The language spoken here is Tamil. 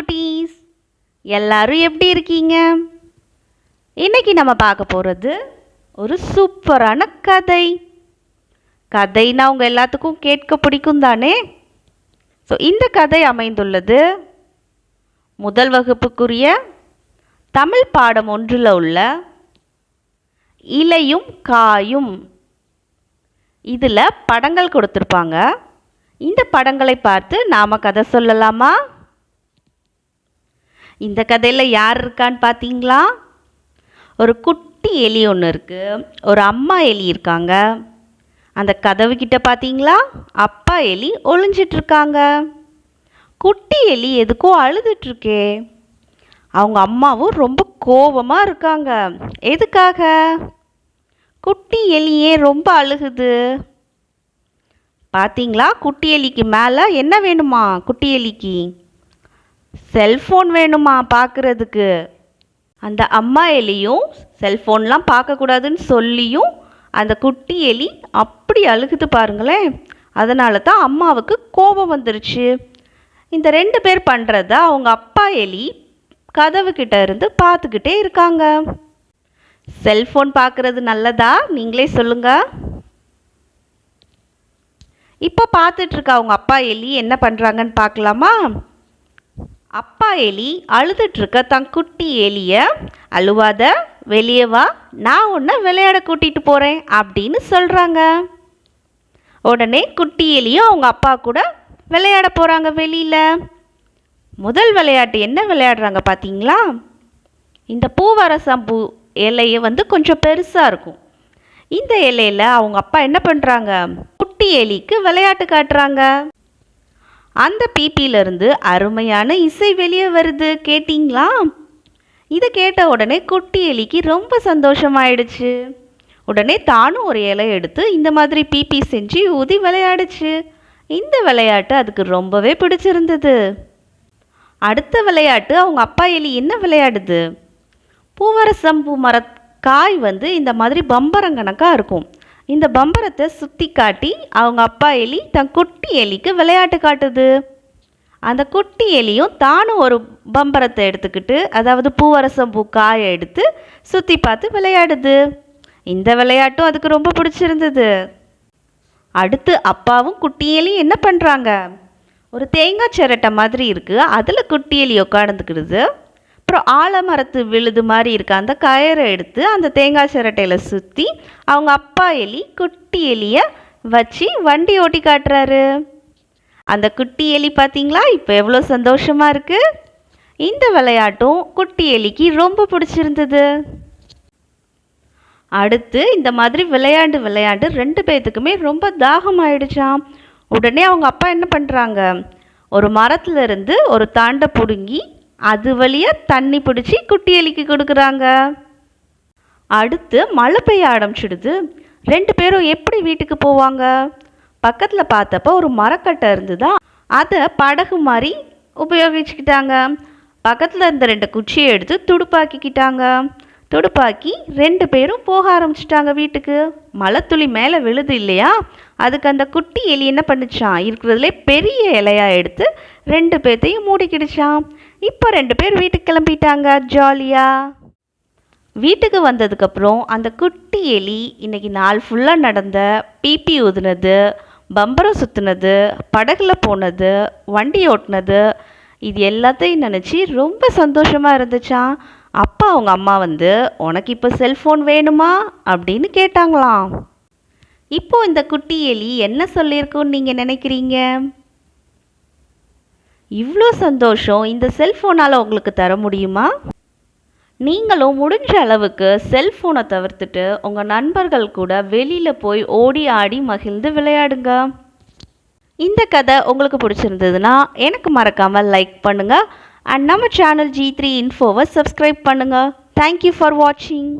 குட்டீஸ். எல்லாரும் எப்படி இருக்கீங்க? இன்னைக்கு நம்ம பார்க்க போகிறது ஒரு சூப்பரான கதை. கதைனா உங்கள் எல்லாத்துக்கும் கேட்க பிடிக்கும் தானே? ஸோ இந்த கதை அமைந்துள்ளது முதல் வகுப்புக்குரிய தமிழ் பாடம் ஒன்றில் உள்ள இலையும் காயும். இதில் படங்கள் கொடுத்துருப்பாங்க. இந்த படங்களை பார்த்து நாம் கதை சொல்லலாமா? இந்த கதையில் யார் இருக்கான்னு பார்த்தீங்களா ஒரு குட்டி எலி ஒன்று இருக்குது ஒரு அம்மா எலி இருக்காங்க. அந்த கதவு கிட்ட பார்த்தீங்களா அப்பா எலி ஒளிஞ்சிட்டு இருக்காங்க. குட்டி எலி எதுக்கோ அழுதுட்ருக்கே அவங்க அம்மாவும் ரொம்ப கோபமாக இருக்காங்க. எதுக்காக? குட்டி எலியே ரொம்ப அழுகுது. பார்த்தீங்களா குட்டி எலிக்கு மேலே என்ன வேணுமா? குட்டி எலிக்கு? செல்ஃபோன் வேணுமா பார்க்குறதுக்கு? அந்த அம்மா எலியும் செல்ஃபோன்லாம் பார்க்கக்கூடாதுன்னு சொல்லியும் அந்த குட்டி எலி அப்படி அழுகுது பாருங்களேன். அதனால தான் அம்மாவுக்கு கோபம் வந்துருச்சு. இந்த ரெண்டு பேர் பண்ணுறத அவங்க அப்பா எலி கதவு கிட்ட இருந்து பார்த்துக்கிட்டே இருக்காங்க. செல்ஃபோன் பார்க்குறது நல்லதா? நீங்களே சொல்லுங்கள் இப்போ பார்த்துட்ருக்கா அவங்க அப்பா எலி என்ன பண்ணுறாங்கன்னு பார்க்கலாமா? அப்பா எலி அழுதுட்டு இருக்க தன் குட்டி எலிய அழுவாத வெளியே வா நான் உன்னை விளையாட கூட்டிட்டு போகிறேன் அப்படின்னு சொல்கிறாங்க உடனே குட்டி எலியும் அவங்க அப்பா கூட விளையாட போகிறாங்க வெளியில். முதல் விளையாட்டு என்ன விளையாடுறாங்க பார்த்தீங்களா இந்த பூவரசம் பூ இலையை வந்து கொஞ்சம் பெருசாக இருக்கும். இந்த இலையில அவங்க அப்பா என்ன பண்ணுறாங்க குட்டி எலிக்கு விளையாட்டு காட்டுறாங்க. அந்த பீப்பியிலிருந்து அருமையான இசை வெளியே வருது கேட்டிங்களா? இதை கேட்ட உடனே குட்டி எலிக்கு ரொம்ப சந்தோஷமாயிடுச்சு. உடனே தானும் ஒரு இலை எடுத்து இந்த மாதிரி பீப்பி செஞ்சு ஊதி விளையாடுச்சு. இந்த விளையாட்டு அதுக்கு ரொம்பவே பிடிச்சிருந்தது. அடுத்த விளையாட்டு அவங்க அப்பா எலி என்ன விளையாடுது? பூவரசம்பூ மர காய் வந்து இந்த மாதிரி பம்பரம் கணக்காக இருக்கும். இந்த பம்பரத்தை சுற்றி காட்டி அவங்க அப்பா எலி தன் குட்டி எலிக்கு விளையாட்டு காட்டுது. அந்த குட்டி எலியும் தானும் ஒரு பம்பரத்தை எடுத்துக்கிட்டு அதாவது பூவரசம் பூ காயை எடுத்து சுற்றி பார்த்து விளையாடுது. இந்த விளையாட்டும் அதுக்கு ரொம்ப பிடிச்சிருந்தது. அடுத்து அப்பாவும் குட்டி எலி என்ன பண்ணுறாங்க ஒரு தேங்காய் சிரட்டை மாதிரி இருக்குது அதில் குட்டி எலி உட்காந்துக்கிடுது அப்புறம் ஆலமரத்து விழுது மாதிரி இருக்க அந்த கயரை எடுத்து அந்த தேங்காய் சிரட்டையில் சுற்றி அவங்க அப்பா எலி குட்டி எலியை வச்சு வண்டி ஓட்டி காட்டுறாரு. அந்த குட்டி எலி பார்த்தீங்களா இப்போ எவ்வளோ சந்தோஷமாக இருக்குது இந்த விளையாட்டும் குட்டி எலிக்கு ரொம்ப பிடிச்சிருந்தது. அடுத்து இந்த மாதிரி விளையாண்டு விளையாண்டு ரெண்டு பேர்த்துக்குமே ரொம்ப தாகம் ஆயிடுச்சாம் உடனே அவங்க அப்பா என்ன பண்ணுறாங்க ஒரு மரத்துலேருந்து ஒரு தாண்டை பிடுங்கி அது வழியாக தண்ணி பிடிச்சி குட்டி எலிக்கு கொடுக்குறாங்க. அடுத்து மழை பெய்ய ஆரம்பிச்சிடுது. ரெண்டு பேரும் எப்படி வீட்டுக்கு போவாங்க? பக்கத்தில் பார்த்தப்ப ஒரு மரக்கட்டை இருந்துதா? அதை படகு மாதிரி உபயோகிச்சுக்கிட்டாங்க. பக்கத்தில் இருந்த ரெண்டு குச்சியை எடுத்து துடுப்பாக்கிக்கிட்டாங்க. துடுப்பாக்கி ரெண்டு பேரும் போக ஆரம்பிச்சிட்டாங்க வீட்டுக்கு. மழை துளி மேலே விழுது இல்லையா? அதுக்கு அந்த குட்டி எலி என்ன பண்ணுச்சான் இருக்கிறதுலே பெரிய இலையா எடுத்து ரெண்டு பேர்த்தையும் மூடிக்கிடுச்சான் இப்போ ரெண்டு பேர் வீட்டுக்கு கிளம்பிட்டாங்க ஜாலியாக வீட்டுக்கு வந்ததுக்கப்புறம் அந்த குட்டி எலி இன்னைக்கு நாள் ஃபுல்லாக நடந்த பிபி ஊதுனது பம்பரம் சுற்றுனது படகுல போனது வண்டி ஓட்டுனது இது எல்லாத்தையும் நினச்சி ரொம்ப சந்தோஷமாக இருந்துச்சான் அப்பா அவங்க அம்மா வந்து உனக்கு இப்போ செல்ஃபோன் வேணுமா? அப்படின்னு கேட்டாங்களாம். இப்போது இந்த குட்டி எலி என்ன சொல்லியிருக்குன்னு நீங்கள் நினைக்கிறீங்க? இவ்வளோ சந்தோஷம் இந்த செல்ஃபோனால் உங்களுக்கு தர முடியுமா? நீங்களும் முடிஞ்ச அளவுக்கு செல்ஃபோனை தவிர்த்துட்டு உங்கள் நண்பர்கள் கூட வெளியில் போய் ஓடி ஆடி மகிழ்ந்து விளையாடுங்க. இந்த கதை உங்களுக்கு பிடிச்சிருந்ததுன்னா எனக்கு மறக்காமல் லைக் பண்ணுங்கள் அண்ட் நம்ம சேனல் ஜி த்ரீ இன்ஃபோவை சப்ஸ்கிரைப் பண்ணுங்கள் தேங்க்யூ ஃபார் வாட்சிங்